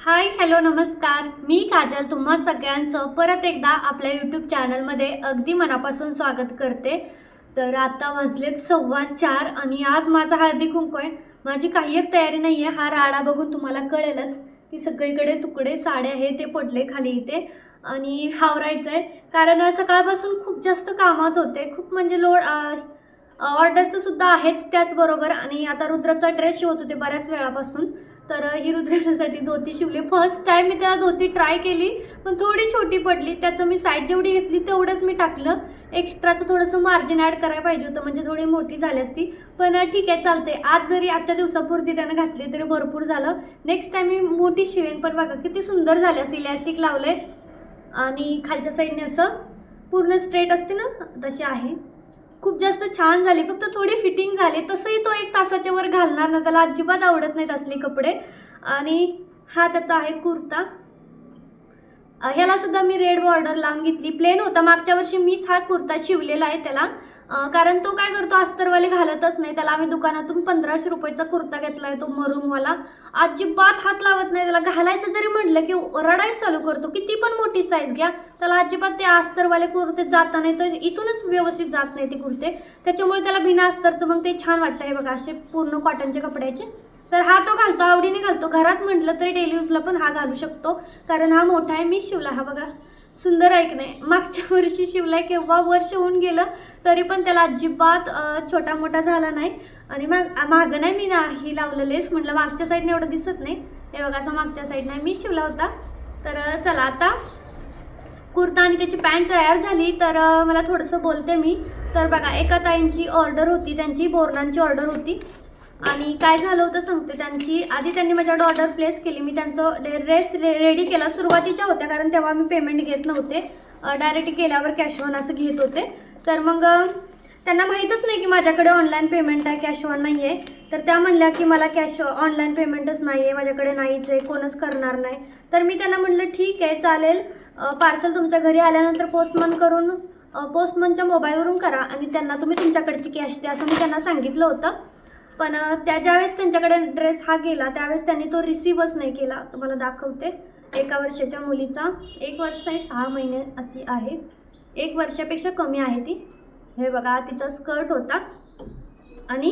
Hi hello नमस्कार. मी काजल. तुम्हा सगळ्यांचं परत एकदा आपल्या यूट्यूब चॅनलमध्ये अगदी मनापासून स्वागत करते. तर आता वाजलेत सव्वा चार आणि आज माझा हळदी कुंकू आहे. माझी काही एक तयारी नाही आहे हा राडा बघून तुम्हाला कळेलच. की सगळीकडे तुकडे साड्या हे ते पडले खाली इथे. आणि हावरायचं आहे. कारण सकाळपासून खूप जास्त कामात होते. खूप म्हणजे लोड ऑर्डरचं सुद्धा आहेच त्याचबरोबर. आणि आता रुद्राचा ड्रेस शिवत होते बऱ्याच वेळापासून. तर ही रुद्रासाठी धोती शिवली. फर्स्ट टाईम मी त्याला धोती ट्राय केली पण थोडी छोटी पडली. त्याचं मी साईज जेवढी घेतली तेवढंच मी टाकलं. एक्स्ट्राचं थोडंसं मार्जिन ॲड करायला पाहिजे होतं म्हणजे थोडी मोठी झाली असती. पण ठीक आहे चालते आज जरी आजच्या दिवसापुरती त्यानं घातली तरी भरपूर झालं. नेक्स्ट टाईम मी मोठी शिवेन पण बघा किती सुंदर झाली असं इलॅस्टिक लावलं आहे आणि खालच्या साईडने असं पूर्ण स्ट्रेट असते ना तशी आहे. खूप जास्त छान झाली. फक्त थोडी फिटिंग झाली. तसंही तो एक तासाच्या वर घालणार ना त्याला अजिबात आवडत नाहीत असले कपडे. आणि हा त्याचा आहे कुर्ता. ह्याला सुद्धा मी रेड बॉर्डर लावून घेतली. प्लेन होता. मागच्या वर्षी मीच हा कुर्ता शिवलेला आहे त्याला. कारण तो काय करतो अस्तरवाले घालतच नाही. त्याला आम्ही दुकानातून पंधराशे रुपयाचा कुर्ता घेतला आहे तो मरूनवाला अजिबात हात लावत नाही. त्याला घालायचं जरी म्हटलं की रडायच चालू करतो. किती पण मोठी साईज घ्या. त्याला अजिबात ते अस्तरवाले कुर्ते जाता नाही. तर इथूनच व्यवस्थित जात नाही ते कुर्ते. त्याच्यामुळे त्याला बिना अस्तरचं मग ते छान वाटतं. हे बघा असे पूर्ण कॉटनचे कपड्याचे. तर हा तो घालतो आवडीने घालतो. घरात म्हटलं तरी डेली यूजला पण हा घालू शकतो. कारण हा मोठा आहे मी शिवला हा बघा. सुंदर ऐकणे. नाही मागच्या वर्षी शिवलाय केव्हा वर्ष होऊन गेलं तरी पण त्याला अजिबात छोटा मोठा झाला नाही. आणि माग मागं नाही मी नाही लावलेलेस म्हटलं मागच्या साईडने एवढं दिसत नाही. हे बघा असं मागच्या साईडने मी शिवला होता. तर चला आता. कुर्ता आणि त्याची पॅन्ट तयार झाली तर मला थोडंसं बोलते मी. तर बघा एका ताईंची ऑर्डर होती त्यांची बोरणांची ऑर्डर होती. आणि काय झालं होतं सांगते त्यांची. आधी त्यांनी माझ्याकडे ऑर्डर प्लेस केली. मी त्यांचं ड्रेस रे रेडी केला. सुरुवातीच्या होत्या कारण तेव्हा मी पेमेंट घेत नव्हते. डायरेक्ट केल्यावर कॅश ऑन असं घेत होते. तर मग त्यांना माहीतच नाही की माझ्याकडे ऑनलाईन पेमेंट आहे कॅश ऑन नाही आहे तर त्या म्हणल्या की मला कॅश ऑनलाईन पेमेंटच नाही आहे माझ्याकडे नाहीच आहे कोणच करणार नाही. तर मी त्यांना म्हटलं ठीक आहे चालेल. पार्सल तुमच्या घरी आल्यानंतर पोस्टमन करून पोस्टमनच्या मोबाईलवरून करा आणि त्यांना तुम्ही तुमच्याकडची कॅश द्या असं मी त्यांना सांगितलं होतं. पण त्या ज्यावेळेस त्यांच्याकडे ड्रेस हा गेला त्यावेळेस त्यांनी तो रिसीवच नाही केला. तुम्हाला दाखवते. एका वर्षाच्या मुलीचा एक वर्ष नाही सहा महिने अशी आहे. एक वर्षापेक्षा कमी आहे ती. हे बघा तिचा स्कर्ट होता. आणि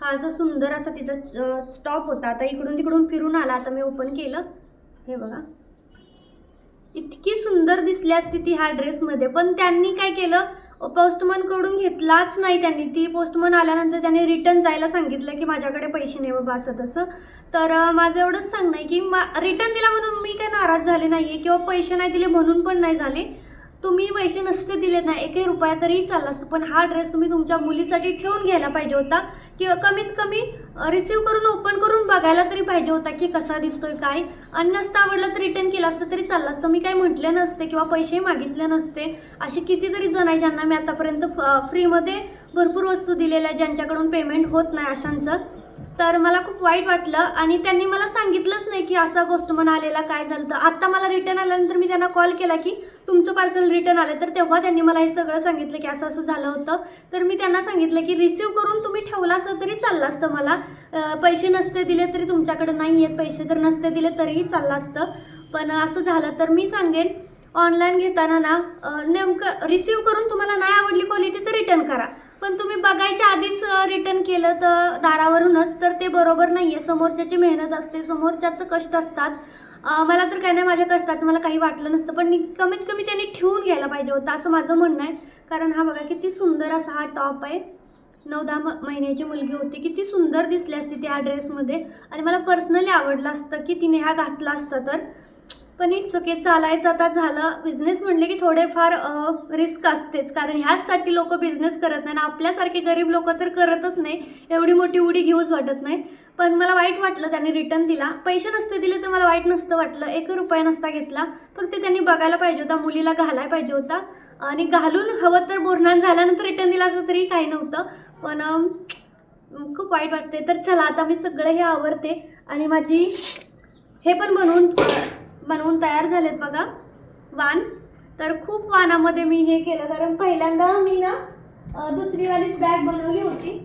हा असा सुंदर असा तिचा टॉप होता. आता इकडून तिकडून फिरून आला. आता मी ओपन केलं. हे बघा. इतकी सुंदर दिसली असती ती ह्या ड्रेसमध्ये पण त्यांनी काय केलं? पोस्टमनकडून घेतलाच नाही त्यांनी. ती पोस्टमन आल्यानंतर त्यांनी रिटर्न जायला सांगितलं की माझ्याकडे पैसे नाही बाबा असं तसं. तर माझं एवढंच सांगणं आहे की मा रिटर्न दिला म्हणून मी काय नाराज झाले नाही आहे किंवा पैसे नाही दिले म्हणून पण नाही झाले. तुम्ही पैसे नसते दिले ना एकही रुपया तरी चालला असतं. पण हा ड्रेस तुम्ही तुमच्या मुलीसाठी ठेवून घ्यायला पाहिजे होता. किंवा कमीत कमी रिसीव करून ओपन करून बघायला तरी पाहिजे होता की कसा दिसतोय काय. आणि नसतं आवडलं तर रिटर्न केलं असतं तरी चाललं असतं. मी काही म्हटले नसते किंवा पैसे मागितले नसते. असे कितीतरी जण आहे ज्यांना मी आतापर्यंत फ्रीमध्ये भरपूर वस्तू दिलेल्या ज्यांच्याकडून पेमेंट होत नाही अशांचं. तर मला खूप वाईट वाटलं आणि त्यांनी मला सांगितलंच नाही की असा कस्टमर आलेला काय झालं तर आत्ता मला रिटर्न आल्यानंतर मी त्यांना कॉल केला की तुमचं पार्सल रिटर्न आलं तर तेव्हा त्यांनी मला हे सगळं सांगितलं की असं असं झालं होतं. तर मी त्यांना सांगितलं की रिसीव करून तुम्ही ठेवला असं तरी चाललं असतं मला. पैसे नसते दिले तरी तुमच्याकडे नाही आहेत पैसे तर नसते दिले तरीही चाललं असतं. पण असं झालं तर मी सांगेन ऑनलाईन घेताना ना नेमकं रिसीव करून तुम्हाला नाही आवडली क्वालिटी तर रिटर्न करा. पण तुम्ही बघायच्या आधीच रिटर्न केलं तर दारावरूनच तर ते बरोबर नाही आहे समोरच्याची मेहनत असते समोरच्याचं कष्ट असतात. मला तर काय नाही माझ्या कष्टाचं मला काही वाटलं नसतं पण कमीत कमी त्यांनी ठेवून घ्यायला पाहिजे होतं असं माझं म्हणणं आहे. कारण हा बघा किती सुंदर असा हा टॉप आहे. नऊ दहा म- महिन्याची मुलगी होती किती सुंदर दिसली असती त्या ड्रेसमध्ये आणि मला पर्सनली आवडलं असतं की तिने हा घातला असता तर. पण इट्स ओके चालायचं. आता झालं बिझनेस म्हणले की थोडेफार रिस्क असतेच. कारण ह्याचसाठी लोक बिझनेस करत नाही. आणि आपल्यासारखे गरीब लोक तर करतच नाही. एवढी मोठी उडी घेऊच वाटत नाही. पण मला वाईट वाटलं त्याने रिटर्न दिला. पैसे नसते दिले तर मला वाईट नसतं वाटलं. एक रुपया नसता घेतला. फक्त त्यांनी बघायला पाहिजे होता. मुलीला घालायला पाहिजे होता. आणि घालून हवं तर बोरणान झाल्यानंतर रिटर्न दिला असं तरी काही नव्हतं. पण खूप वाईट वाटते तर चला आता मी सगळं हे आवडते आणि माझी हे पण बनवून बनवून तयार झालेत बघा. वान. तर खूप वानामध्ये मी हे केलं. कारण पहिल्यांदा मी ना दुसरीवालीच बॅग बनवली होती.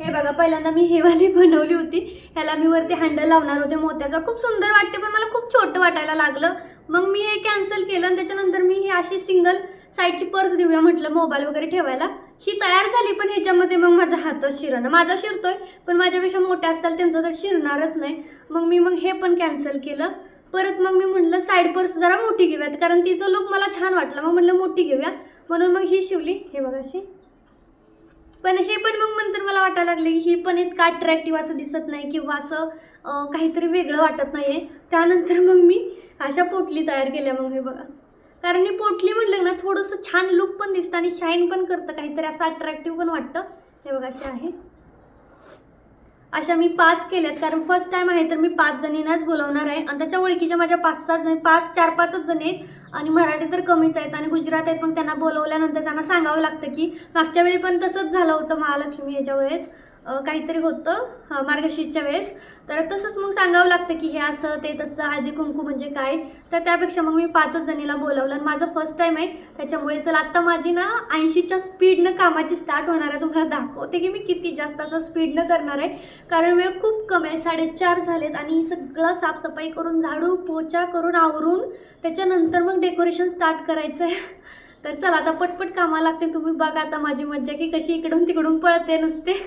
हे बघा पहिल्यांदा मी हे वाली बनवली होती. ह्याला मी वरती हँडल लावणार होते मोत्याचा. खूप सुंदर वाटते पण मला खूप छोटं वाटायला लागलं. मग मी हे कॅन्सल केलं आणि त्याच्यानंतर मी ही अशी सिंगल साईडची पर्स देऊया म्हटलं मोबाईल वगैरे ठेवायला. ही तयार झाली पण ह्याच्यामध्ये मग माझा हातच शिरणं. माझा शिरतोय पण माझ्यापेक्षा मोठ्या असताल त्यांचं तर शिरणारच नाही. मग मी मग हे पण कॅन्सल केलं. परत मग मी म्हटलं साईड पर्स जरा मोठी घेऊयात कारण तिचं लुक मला छान वाटला. मग म्हटलं मोठी घेऊया. म्हणून मग ही शिवली. हे बघा अशी. पण हे पण मग नंतर मला वाटायला लागले की ही पण इतकं अट्रॅक्टिव्ह असं दिसत नाही किंवा असं काहीतरी वेगळं वाटत नाही आहे त्यानंतर मग मी अशा पोटली तयार केल्या मग हे बघा. कारण मी पोटली म्हटलं ना थोडंसं छान लुक पण दिसतं आणि शाईन पण करतं. काहीतरी असं अट्रॅक्टिव्ह पण वाटतं. हे बघा असे आहे. अशा मी पाच केल्यात. कारण फर्स्ट टाइम आहे तर मी पाच जणींनाच बोलवणार आहे. आणि तशा ओळखीच्या माझ्या पाच सात जण पाच चार पाचच जणी आहेत. आणि मराठी तर कमीच आहेत. आणि गुजरात आहेत पण त्यांना बोलवल्यानंतर त्यांना सांगावं लागतं की मागच्या वेळी पण तसंच झालं होतं महालक्ष्मी याच्या वेळेस. काहीतरी होतं मार्गशीर्षच्या वेळेस. तर तसंच मग सांगावं लागतं की हे असं ते तसं हळदी कुंकू म्हणजे काय? तर त्यापेक्षा मग मी पाचच जणीला बोलावलं आणि माझं फर्स्ट टाईम आहे. त्याच्यामुळे चल आत्ता माझी ना ऐंशीच्या स्पीडनं कामाची स्टार्ट होणार आहे. तुम्हाला दाखवते की मी किती जास्ताचं स्पीडनं करणार आहे. कारण वेळ खूप कमी आहे. साडेचार झालेत आणि सगळं साफसफाई करून झाडू पोचा करून आवरून त्याच्यानंतर मग डेकोरेशन स्टार्ट करायचं आहे तर चला आता पटपट कामाला लागते. तुम्ही बघा आता माझी मज्जा की कशी इकडून तिकडून पळते नुसते.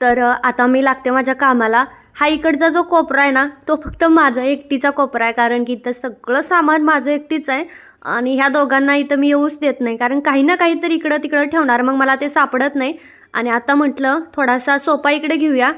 तर आता मी लागते माझ्या कामाला. हा इकडचा जो कोपरा आहे ना तो फक्त माझा एकटीचा कोपरा आहे. कारण की इथं सगळं सामान माझं एकटीच आहे. आणि ह्या दोघांना इथं मी येऊच देत नाही. कारण काही ना काहीतरी इकडं तिकडं ठेवणार. मग मला ते सापडत नाही. आणि आता म्हटलं थोडासा सोपा इकडे घेऊया.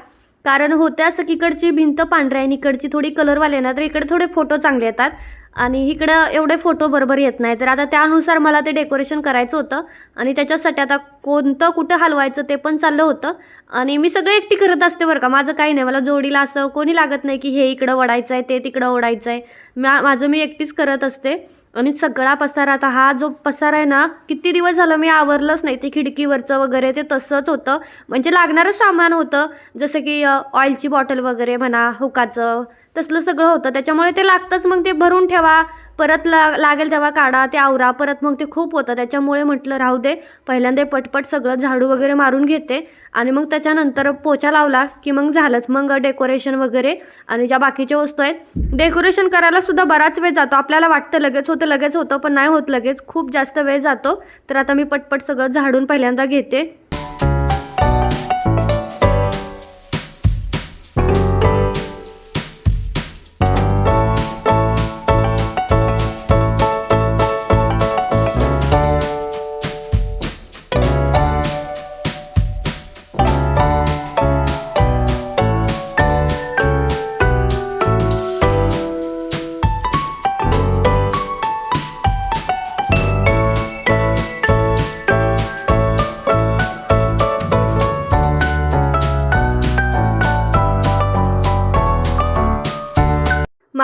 कारण होत्या असं की इकडची भिंत पांढरी आहे आणि इकडची थोडी कलरवाले ना तर इकडे थोडे फोटो चांगले येतात. आणि इकडं एवढे फोटो बरोबर येत नाही. तर आता त्यानुसार मला ते डेकोरेशन करायचं होतं. आणि त्याच्यासाठी आता कोणतं कुठं हलवायचं ते पण चाललं होतं. आणि मी सगळं एकटी करत असते बरं का. माझं काही नाही. मला जोडीला असं कोणी लागत नाही की हे इकडं ओढायचं आहे ते तिकडं ओढायचं आहे मा माझं मी एकटीच करत असते. आणि सगळा पसारा आता हा जो पसारा आहे ना किती दिवस झालं मी आवरलंच नाही. ते खिडकीवरचं वगैरे ते तसंच होतं. म्हणजे लागणारं सामान होतं. जसं की ऑइलची बॉटल वगैरे म्हणा हुकाचं तसलं सगळं होतं. त्याच्यामुळे ते लागतंच. मग ते भरून ठेवा. परत ला लागेल तेव्हा काढा. ते आवरा. परत मग ते खूप होतं. त्याच्यामुळे म्हटलं राहू दे. पहिल्यांदा पटपट सगळं झाडू वगैरे मारून घेते. आणि मग त्याच्यानंतर पोचा लावला की मग झालंच. मग डेकोरेशन वगैरे आणि ज्या बाकीच्या वस्तू आहेत डेकोरेशन करायला सुद्धा बराच वेळ जातो. आपल्याला वाटतं लगेच होतं लगेच होतं पण नाही होत लगेच. खूप जास्त वेळ जातो. तर आता मी पटपट सगळं झाडून पहिल्यांदा घेते.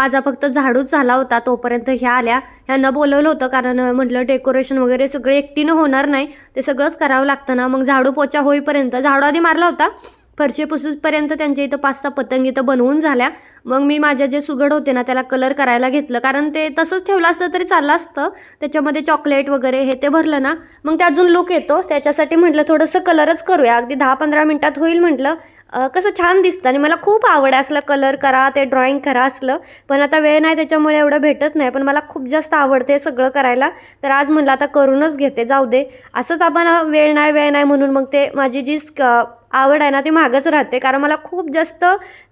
माझा फक्त झाडूच झाला होता. तोपर्यंत ह्या आल्या. ह्यांना बोलवलं होतं कारण म्हटलं डेकोरेशन वगैरे सगळं एकटीनं होणार नाही. ते सगळंच करावं लागतं ना. मग झाडू पोचा होईपर्यंत झाडू आधी मारला होता. फरशी पुसूसपर्यंत त्यांच्या इथं पाच सहा पतंग इथं बनवून झाल्या. मग मी माझ्या जे सुगड होते ना त्याला कलर करायला घेतलं. कारण ते तसंच ठेवलं असतं तरी चाललं असतं. त्याच्यामध्ये चॉकलेट वगैरे हे ते भरलं ना. मग ते अजून लुक येतो. त्याच्यासाठी म्हटलं थोडंसं कलरच करूया. अगदी दहा पंधरा मिनटात होईल म्हटलं. कसं छान दिसतं आणि मला खूप आवड असलं कलर करा ते ड्रॉइंग करा असलं. पण आता वेळ नाही त्याच्यामुळे एवढं भेटत नाही. पण मला खूप जास्त आवडते सगळं करायला. तर आज म्हणलं आता करूनच घेते. जाऊ दे. असंच आपण वेळ नाही वेळ नाही म्हणून मग ते माझी जी स्क- आवड आहे ना ती मागंच राहते. कारण मला खूप जास्त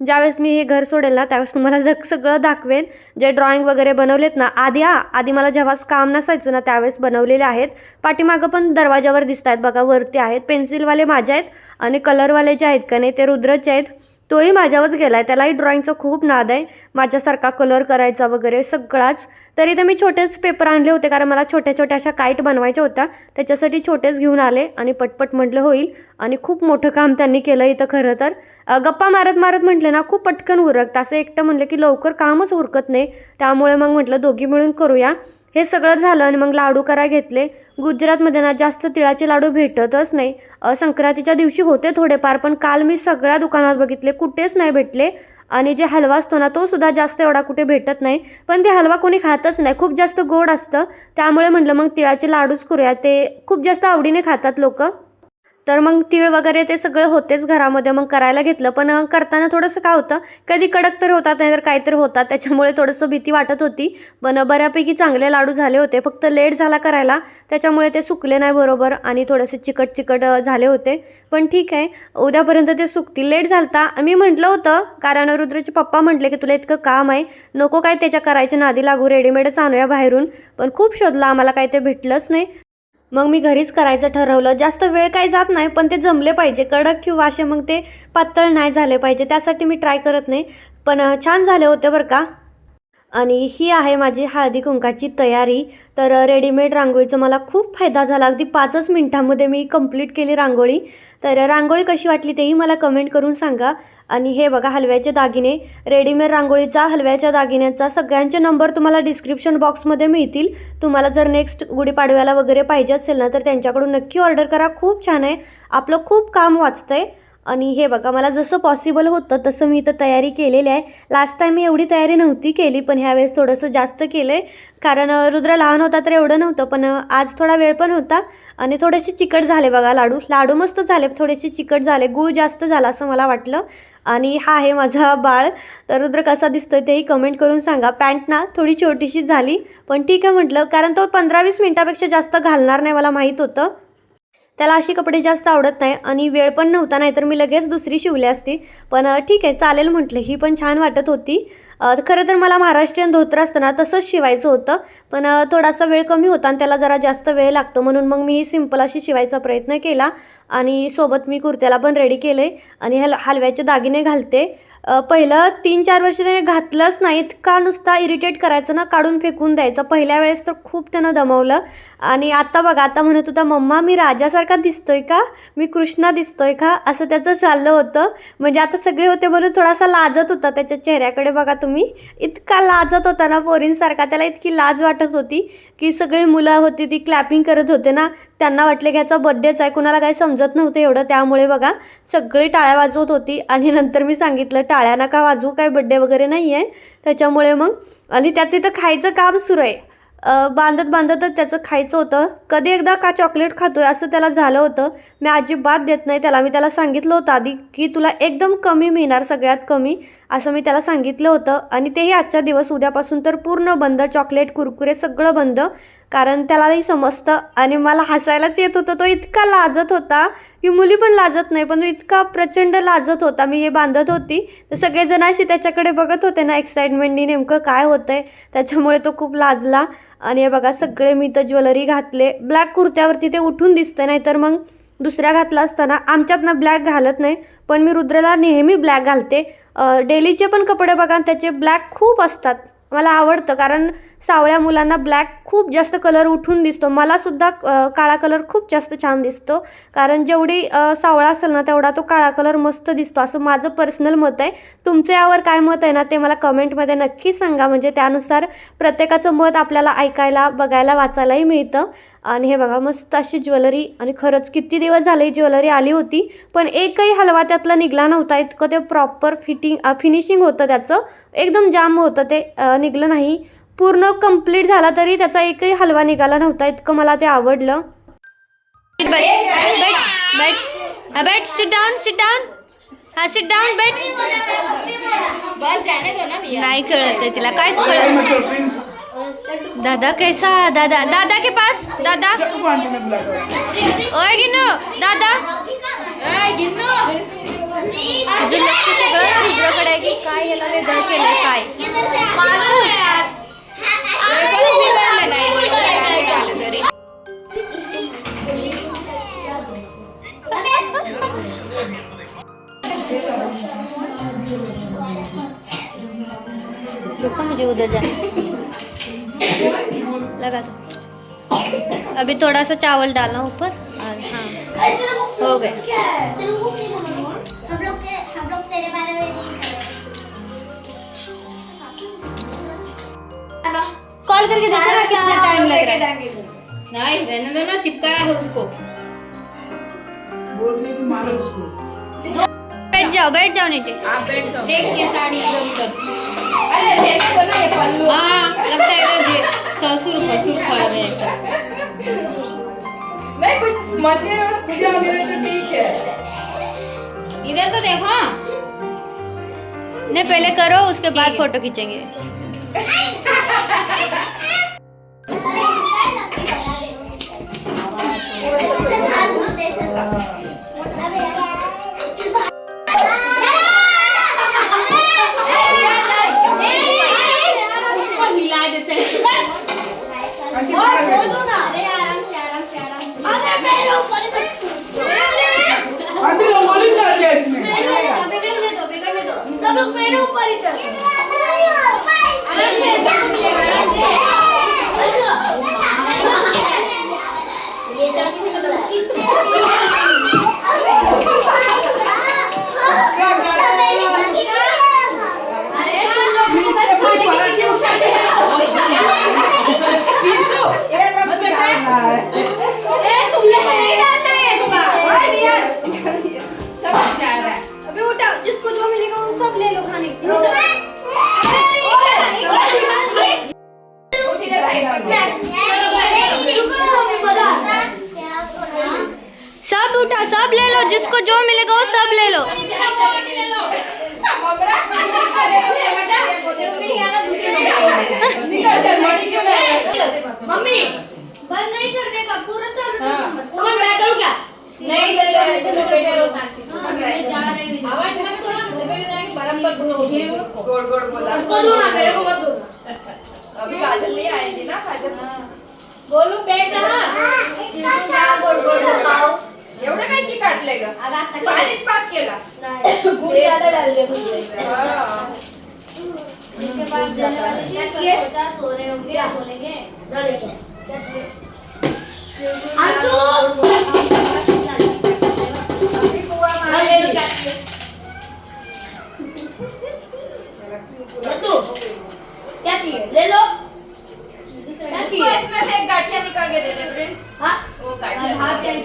ज्यावेळेस मी हे घर सोडेल ना त्यावेळेस तुम्हाला जग सगळं दाखवेन. जे ड्रॉइंग वगैरे बनवलेत ना आधी हा आधी मला जेव्हाच काम नसायचं ना त्यावेळेस बनवलेले आहेत. पाठीमागं पण दरवाजावर दिसत आहेत बघा वरती आहेत. पेन्सिलवाले माझे आहेत आणि कलरवाले जे आहेत का नाही ते रुद्रचे आहेत. तोही माझ्यावरच गेला आहे त्यालाही ड्रॉईंगचा खूप नाद आहे. माझ्यासारखा कलर करायचा वगैरे सगळाच. तरी तर मी छोटेच पेपर आणले होते कारण मला छोट्या छोट्या अशा काईट बनवायच्या होत्या. त्याच्यासाठी छोटेच घेऊन आले आणि पटपट म्हटलं होईल. आणि खूप मोठं काम त्यांनी केलं इथं खरं तर. गप्पा मारत मारत म्हटलं ना खूप पटकन उरकतं. असं एकटं म्हटलं की लवकर कामच उरकत नाही. त्यामुळे मग म्हटलं दोघी मिळून करूया. हे सगळं झालं आणि मग लाडू करा घेतले. गुजरातमध्ये ना जास्त तिळाचे लाडू भेटतच नाही. संक्रांतीच्या दिवशी होते थोडेफार पण काल मी सगळ्या दुकानात बघितले कुठेच नाही भेटले. आणि जे हलवा असतो ना तो सुद्धा जास्त एवढा कुठे भेटत नाही. पण ते हलवा कोणी खातच नाही खूप जास्त गोड असतं. त्यामुळे म्हटलं मग तिळाचे लाडूच करूया. ते खूप जास्त आवडीने खातात लोक. तर मग तीळ वगैरे ते सगळं होतेच घरामध्ये मग करायला घेतलं. पण करताना थोडंसं काय होतं? कधी कडक तर होतात नाहीतर काहीतरी होतात. त्याच्यामुळे थोडंसं भीती वाटत होती. पण बऱ्यापैकी चांगले लाडू झाले होते. फक्त लेट झाला करायला. त्याच्यामुळे ते सुकले नाही बरोबर आणि थोडेसे चिकट चिकट झाले होते. पण ठीक आहे. उद्यापर्यंत ते सुकतील. लेट झालता. मी म्हटलं होतं कारण रुद्रचे पप्पा म्हटले की तुला इतकं काम आहे. नको काय त्याच्या करायच्या नादी लागू. रेडीमेडच आणूया बाहेरून. पण खूप शोधलं. आम्हाला काही ते भेटलंच नाही. मग मी घरीच करायचं ठरवलं. जास्त वेळ काही जात नाही पण ते जमले पाहिजे. कडक किंवा असे मग ते पातळ नाही झाले पाहिजे. त्यासाठी मी ट्राय करत नाही. पण छान झाले होते बरं का. आणि ही आहे माझी हळदी कुंकाची तयारी. तर रेडीमेड रांगोळीचा मला खूप फायदा झाला. अगदी पाचच मिनटामध्ये मी कंप्लीट केली रांगोळी. तर रांगोळी कशी वाटली तेही मला कमेंट करून सांगा. आणि हे बघा हलव्याचे दागिने. रेडीमेड रांगोळीचा हलव्याच्या दागिन्याचा सगळ्यांचे नंबर तुम्हाला डिस्क्रिप्शन बॉक्समध्ये मिळतील. तुम्हाला जर नेक्स्ट गुढीपाडव्याला वगैरे पाहिजे असेल ना तर त्यांच्याकडून नक्की ऑर्डर करा. खूप छान आहे. आपलं खूप काम वाचतंय. आणि हे बघा मला जसं पॉसिबल होतं तसं मी इथं तयारी केलेली आहे. लास्ट टाईम मी एवढी तयारी नव्हती केली पण ह्यावेळेस थोडंसं जास्त केलं आहे कारण रुद्र लहान होता तर एवढं नव्हतं पण आज थोडा वेळ पण होता. आणि थोडेसे चिकट झाले बघा लाडू. लाडू मस्त झाले थोडेसे चिकट झाले गूळ जास्त झाला असं मला वाटलं. आणि हा आहे माझा बाळ. तर रुद्र कसा दिसतोय तेही कमेंट करून सांगा. पॅन्ट ना थोडी छोटीशी झाली पण ठीक आहे म्हटलं. कारण तो पंधरा वीस मिनटापेक्षा जास्त घालणार नाही मला माहीत होतं. त्याला अशी कपडे जास्त आवडत नाही आणि वेळ पण नव्हता नाही तर मी लगेच दुसरी शिवली असती. पण ठीक आहे चालेल म्हटलं. ही पण छान वाटत होती. खरं तर मला महाराष्ट्रीयन धोतर असताना तसंच शिवायचं होतं. पण थोडासा वेळ कमी होता आणि त्याला जरा जास्त वेळ लागतो. म्हणून मग मी सिंपल अशी शिवायचा प्रयत्न केला आणि सोबत मी कुर्त्याला पण रेडी केले आणि हल हलव्याचे दागिने घालते. पहिलं तीन चार वर्ष त्याने घातलंच नाही. इतका नुसता इरिटेट करायचं ना काढून फेकून द्यायचं. पहिल्या वेळेस तर खूप त्यानं दमवलं. आणि आता बघा आता म्हणत होता मम्मा मी राजासारखा दिसतोय का? मी कृष्णा दिसतोय का? असं त्याचं चाललं होतं. म्हणजे आता सगळे होते म्हणून थोडासा लाजत होता त्याच्या चेहऱ्याकडे बघा तुम्ही. इतका लाजत होता ना पोरींसारखा. त्याला इतकी लाज वाटत होती की सगळी मुलं होती ती क्लॅपिंग करत होते ना. त्यांना वाटले की ह्याचा बड्डेच आहे. कुणाला काही समजत नव्हतं एवढं. त्यामुळे बघा सगळी टाळ्या वाजवत होती. आणि नंतर मी सांगितलं टाळ्या नका वाजवू काय बड्डे वगैरे नाही आहे त्याच्यामुळे मग आणि त्याचं इथं खायचं काम सुरू आहे. बांधत बांधतच त्याचं खायचं होतं. कधी एकदा का चॉकलेट खातोय असं त्याला झालं होतं. मी अजिबात देत नाही. त्याला मी त्याला सांगितलं होतं आधी की तुला एकदम कमी मिळणार सगळ्यात कमी असं मी त्याला सांगितलं होतं. आणि तेही आजच्या दिवस उद्यापासून तर पूर्ण बंद. चॉकलेट कुरकुरे सगळं बंद. कारण त्यालाही समजतं. आणि मला हसायलाच येत होतं. तो इतका लाजत होता. की मुली पण लाजत नाही पण तो इतका प्रचंड लाजत होता. मी हे बांधत होती. तर सगळेजण असे त्याच्याकडे बघत होते ना एक्साइटमेंटनी नेमकं काय होतं आहे त्याच्यामुळे तो खूप लाजला. आणि हे बघा सगळे मी तर ज्वेलरी घातले. ब्लॅक कुर्त्यावरती ते उठून दिसतं नाही तर मग दुसऱ्या घातला असताना आमच्यात ना ब्लॅक घालत नाही. पण मी रुद्रला नेहमी ब्लॅक घालते. डेलीचे पण कपडे बघा त्याचे ब्लॅक खूप असतात. मला आवडतं कारण सावळ्या मुलांना ब्लॅक खूप जास्त कलर उठून दिसतो. मलासुद्धा काळा कलर खूप जास्त छान दिसतो. कारण जेवढी सावळा असेल ना तेवढा तो काळा कलर मस्त दिसतो. असं माझं पर्सनल मत आहे. तुमचं यावर काय मत आहे ना ते मला कमेंटमध्ये नक्की सांगा. म्हणजे त्यानुसार प्रत्येकाचं मत आपल्याला ऐकायला बघायला वाचायलाही मिळतं. आणि हे बघा मस्त अशी ज्वेलरी आणि खरंच किती दिवस झाले ज्वेलरी आली होती. पण एकही हलवा त्यातला निघला नव्हता. इतकं ते प्रॉपर फिटिंग फिनिशिंग होतं त्याचं. एकदम जाम होतं ते निघलं नाही. पूर्ण कंप्लीट झाला तरी त्याचा एकही हलवा निघाला नव्हता. इतकं मला ते आवडलं. बेट सिट डाऊन सिट डाऊन हा सिट डाऊन बेट बस जाने दो ना भैया नाही कळत आहे तिला. कायच कळत दादा कैसा दादा दादा के पास? दादा? ओय गिनू दादा? तुझं लक्ष सगळं रुद्राकडे आहे की काय याला वेगळं काय? रुको मुझे उधर जाना लगा दो। अभी थोड़ा सा चावल डालना ऊपर। और हाँ हो गए हम लोग के हम लोग तेरे बारे में नहीं कॉल करके देखो ना कितना टाइम लग रहा है। नहीं रहने दो ना चिपकाया है उसको। बैठ जाओ बैठ जाओ नीचे। आप बैठ जाओ। देख के साड़ी इधर उधर। अरे देने दो ना ये पल्लू। हाँ लगता है इधर ससुर खा रहे हैं नहीं कुछ मंदिर और पूजा वगैरह तो ठीक है। इधर तो देखो। नहीं पहले करो उसके बाद फ़ोटो खींचेंगे। मम्मी! बंद नहीं करने का पूरा सब हाँ। तुम्हें मैं करूँ क्या? नहीं दे रहे हैं तो बेटे रो शांति से। हाँ, जा रही। हूँ। आवाज़ मत करो ना घर पे जाके बराबर तुम लोग गोड़ गोड़ बोला। उसको दो ना मेरे को मत दो अभी काजल नहीं आएगी ना काजल बोलू बैठ जा। एवढं काय की काढलंय ग पाणीच पाक केला। गुड़ ज़्यादा डाल दिया तुमने हा. इसके बाद जाने वाले जी सोचा सो रहे होंगे बोलेंगे। क्या चाहिए? ले लो। इसमें से गाठिया निकाल के दे दे प्रिंस। हाँ? वो गाठिया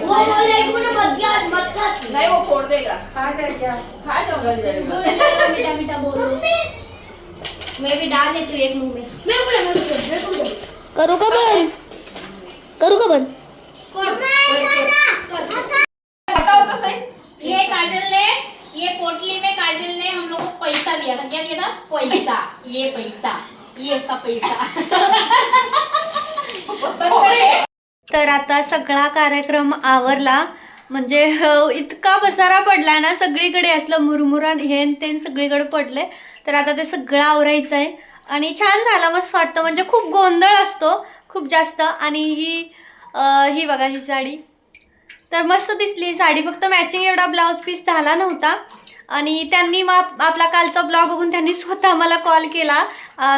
वो बोले कि मुझे मत क्या मत कर नहीं वो फोड़ देगा। खा गया क्या? खा जाओ मीठा मीठा बोलो। मैं भी डाल देती हूँ एक मुंह में। मैं बोले मैं बोले मैं बोले करू का बंद? करू का बंद? बताओ तो सही। ये काजल ने ये पोटली में काजल ने हम लोग को पैसा दिया था। क्या दिया था? पैसा। ये पैसा। ये उसका पैसा। तर आता सगळा कार्यक्रम आवरला. म्हणजे इतका पसारा पडला ना सगळीकडे असलं मुरमुरान हे न ते सगळीकडे पडले. तर आता ते सगळं आवरायचं आहे आणि छान झालं मस्त वाटतं. म्हणजे खूप गोंधळ असतो खूप जास्त. आणि ही ही बघा ही साडी. तर मस्त दिसली ही साडी. फक्त मॅचिंग एवढा ब्लाऊज पीस झाला नव्हता. आणि त्यांनी मग आपला कालचा ब्लॉग बघून त्यांनी स्वतः मला कॉल केला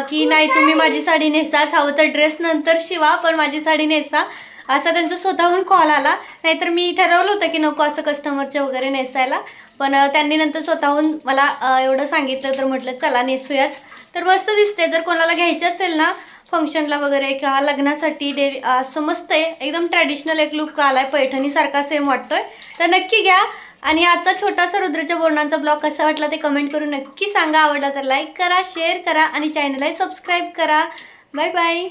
की नाही तुम्ही माझी साडी नेसाच हवं तर ड्रेस नंतर शिवा पण माझी साडी नेसा. असा त्यांचा स्वतःहून कॉल आला. नाहीतर मी ठरवलं होतं की नको असं कस्टमरचे वगैरे नेसायला. पण त्यांनी नंतर स्वतःहून मला एवढं सांगितलं तर म्हटलं चला नेसूयाच तर मस्त दिसते जर कोणाला घ्यायची असेल ना फंक्शनला वगैरे किंवा लग्नासाठी डे समजतं आहे. एकदम ट्रॅडिशनल एक लुक आलाय पैठणीसारखा सेम वाटतोय. तर नक्की घ्या. आणि आजचा छोटासा रुद्रच्या बोर्डांचा ब्लॉग कसा वाटला ते कमेंट करून नक्की सांगा. आवडला तर लाईक करा शेअर करा आणि चॅनलला सबस्क्राईब करा. Bye bye